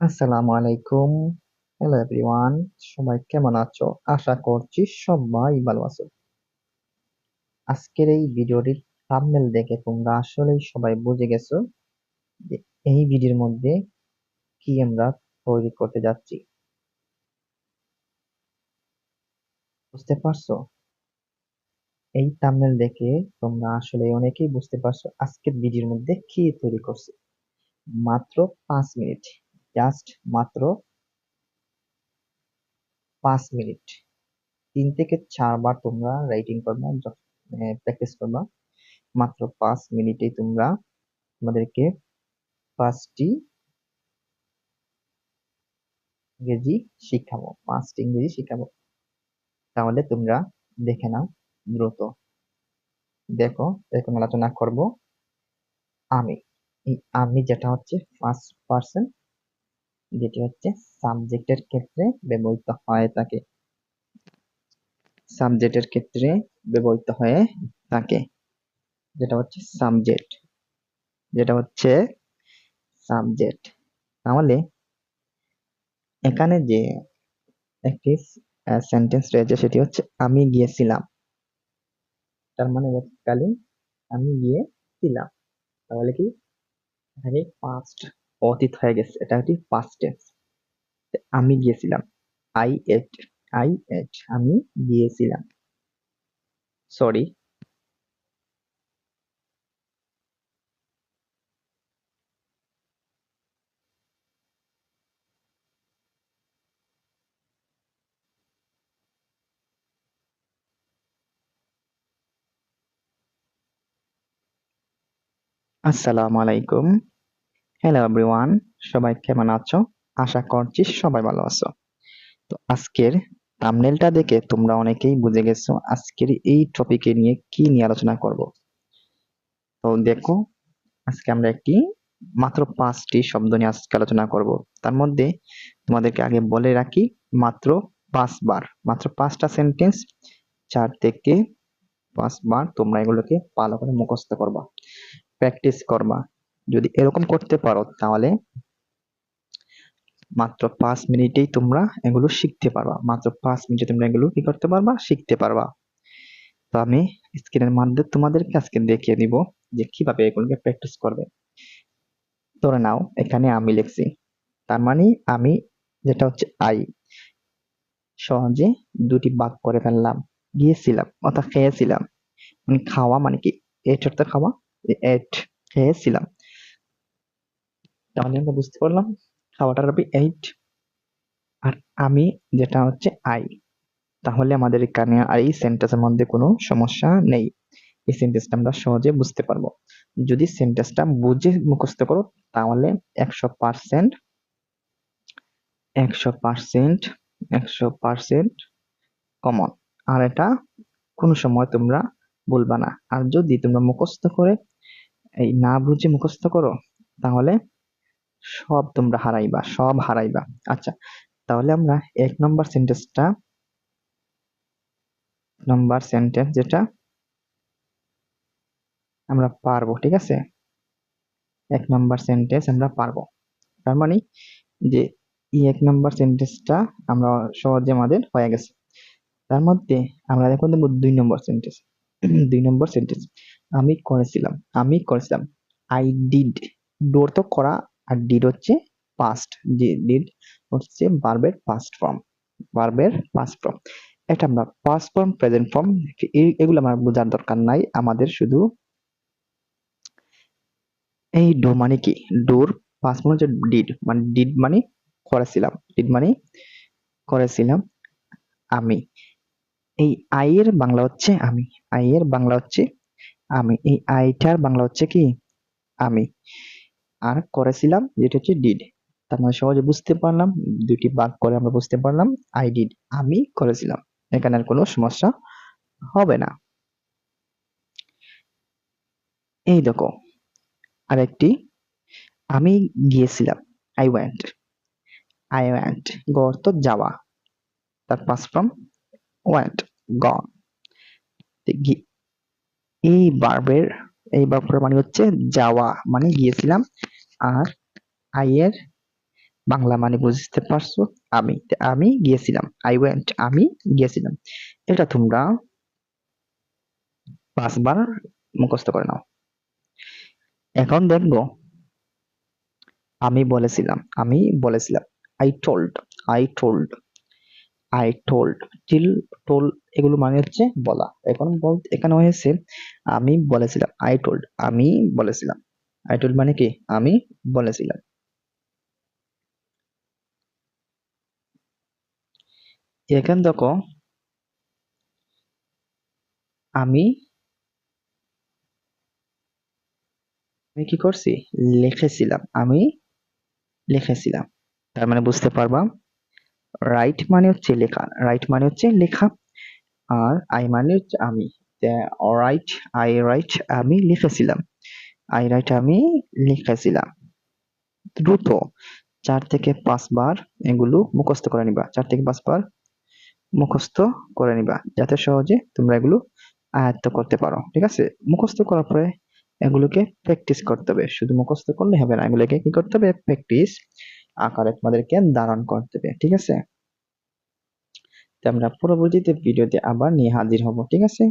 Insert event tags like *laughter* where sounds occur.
আসসালামু আলাইকুম hello everyone সবাই কেমন আছো? আশা করছি সবাই ভালো আছো। আজকের এই ভিডিওটির থাম্বনেল দেখে তোমরা আসলেই সবাই বুঝে গেছো যে এই ভিডিওর মধ্যে কি আমরা তৈরি করতে যাচ্ছি। বুঝতে পারছ? এই থাম্বনেল দেখে তোমরা আসলে অনেকেই বুঝতে পারছ আজকের ভিডিওর মধ্যে কি তৈরি করছি। মাত্র পাঁচ মিনিট। জাস্ট মাত্র পাঁচ মিনিট। তিন থেকে চারবার তোমরা রাইটিং করবা প্র্যাকটিস করবা। মাত্র পাঁচ মিনিটে তোমরা তোমাদেরকে পাঁচটি ইংরেজি শিখাবো, পাঁচটি ইংরেজি শিখাবো। তাহলে তোমরা দেখে নাও দ্রুত। দেখো এখন আলোচনা করব আমি। এই আমি যেটা হচ্ছে ফার্স্ট পার্সন যেটি হচ্ছে সাবজেক্টের ক্ষেত্রে ব্যবহৃত হয়ে থাকে সাবজেক্টের ক্ষেত্রে ব্যবহৃত হয়ে থাকে, যেটা হচ্ছে সাবজেক্ট যেটা হচ্ছে সাবজেক্ট তাহলে এখানে যে একটি সেন্টেন্স রয়েছে সেটি হচ্ছে, আমি গিয়েছিলাম। তার মানে কালীন আমি গিয়েছিলাম। তাহলে কি? পাস্ট অতীত হয়ে গেছে। এটা একটি পাস্ট টেন্স আমি গিয়েছিলাম। আই এট আই এট আমি গিয়েছিলাম। সরি আসসালামু আলাইকুম। হ্যালো এভরিওয়ান সবাই কেমন আছো? আশা করছি সবাই ভালো আছো। তো আজকের থাম্বনেলটা দেখে তোমরা অনেকেই বুঝে গেছো আজকের এই টপিকে নিয়ে কি নিয়ে আলোচনা করব। তো দেখো, আজকে আমরা একটি মাত্র পাঁচটি শব্দ নিয়ে আজকে আলোচনা করব। তার মধ্যে তোমাদেরকে আগে বলে রাখি, মাত্র পাঁচবার। মাত্র পাঁচটা সেন্টেন্স চার থেকে পাঁচবার তোমরা এগুলোকে ভালো করে মুখস্থ করবা। প্র্যাকটিস করবা। যদি এরকম করতে পারো, তাহলে মাত্র পাঁচ মিনিটেই তোমরা এগুলো শিখতে পারবা। মাত্র পাঁচ মিনিটে তোমরা এগুলো কি করতে পারবা? শিখতে পারবা। তো আমি স্ক্রিনের মাধ্যমে তোমাদেরকে আজকে দেখিয়ে দিব যে কীভাবে এগুলোকে প্র্যাকটিস করবে। ধরে নাও, এখানে আমি লিখছি, তার মানে আমি যেটা হচ্ছে আই সহজে দুটি বাক করে ফেললাম, গিয়েছিলাম, অর্থাৎ খেয়েছিলাম। মানে খাওয়া মানে কি? এট অর্থাৎ খাওয়া? এট খেয়েছিলাম। তাহলে আমরা বুঝতে পারলাম খাওয়াটার হবে এইট আর আমি যেটা হচ্ছে আই তাহলে আমাদের এখানে আর এই সেন্টেন্সের মধ্যে কোনো সমস্যা নেই। এই সেন্টেন্সটা আমরা সহজে বুঝতে পারব। যদি সেন্টেন্সটা বুঝে মুখস্থ করো, তাহলে একশো পার্সেন্ট একশো পার্সেন্ট একশো পার্সেন্ট কমন আর এটা কোনো সময় তোমরা বলবা না। আর যদি তোমরা মুখস্থ করে এই না বুঝে মুখস্থ করো, তাহলে সব তোমরা হারাইবা, সব হারাইবা। আচ্ছা তাহলে আমরা এক নম্বর সেন্টেন্সটা নম্বর সেন্টেন্স যেটা আমরা পারব, ঠিক আছে? এক নম্বর সেন্টেন্স আমরা পারব। তার মানে যে এক নম্বর সেন্টেন্সটা আমরা সহজে আমাদের হয়ে গেছে। তার মধ্যে আমরা এখন দেবো দুই নম্বর সেন্টেন্স *clears throat* দুই নম্বর সেন্টেন্স আমি করেছিলাম আমি করেছিলাম। আই ডিড ডোর তো করা আর ডিড হচ্ছে পাস্ট ডিড হচ্ছে বার্বের পাস্ট ফর্ম বার্বের পাস্ট ফর্ম এটা আমরা পাস্ট ফর্ম প্রেজেন্ট ফর্ম এগুলো আমার বোঝার দরকার নাই, আমাদের শুধু এই ডো মানে কি? ডোর পাস্ট মানে হচ্ছে ডিড মানে ডিড মানে করেছিলাম ডিড মানে করেছিলাম আমি। এই আই এর বাংলা হচ্ছে আমি আই এর বাংলা হচ্ছে আমি, এই আইটার বাংলা হচ্ছে কি? আমি। আর করেছিলাম যেটা হচ্ছে ডিড তার মানে সহজে বুঝতে পারলাম দুটি বাক করে আমরা বুঝতে পারলাম আই ডিড আমি করেছিলাম। এখানে আর কোনো সমস্যা হবে না। এই দেখো, আরেকটি, আমি গিয়েছিলাম আই ওয়েন্ট আই ওয়েন্ট গর তো যাওয়া, তার পাস ফ্রম ওয়েন্ট গন এই বার্বের এই বাক্যের মানে হচ্ছে যাওয়া মানে গিয়েছিলাম। আর আই এর বাংলা মানে বুঝতে পারছ, আমি আমি গিয়েছিলাম। আই ওয়েন্ট আমি গিয়েছিলাম। এটা তোমরা পাঁচবার মুখস্থ করে নাও। এখন দেখব, আমি বলেছিলাম আমি বলেছিলাম I told I told I told tell told এগুলো মানে হচ্ছে বলা। এখন বল, এখানে হয়েছে, আমি বলেছিলাম আই টোল্ড আমি বলেছিলাম। আই টোল্ড মানে কি? আমি বলেছিলাম। এখান দেখো, আমি আমি কি করছি? লিখেছিলাম, আমি লিখেছিলাম। তার মানে বুঝতে পারবা? রাইট মানে হচ্ছে লেখা। রাইট মানে হচ্ছে লেখা। আর আই মানে হচ্ছে আমি। রাইট আই রাইট আমি লিখেছিলাম। আই রাইট আমি লিখেছিলাম। দ্রুত। চার থেকে পাঁচবার এগুলো মুখস্থ করে নিবা। চার থেকে পাঁচবার মুখস্থ করে নিবা। যাতে সহজে তোমরা এগুলো আয়ত্ত করতে পারো। ঠিক আছে? মুখস্থ করার পরে এগুলোকে প্র্যাকটিস করতে হবে। শুধু মুখস্থ করলে হবে না। এগুলোকে কি করতে হবে? প্র্যাকটিস আকারে তোমাদেরকে ধারণ করতে দেবে ঠিক আছে? আমরা পরবর্তীতে ভিডিওতে আবার নিয়ে হাজির হব, ঠিক আছে?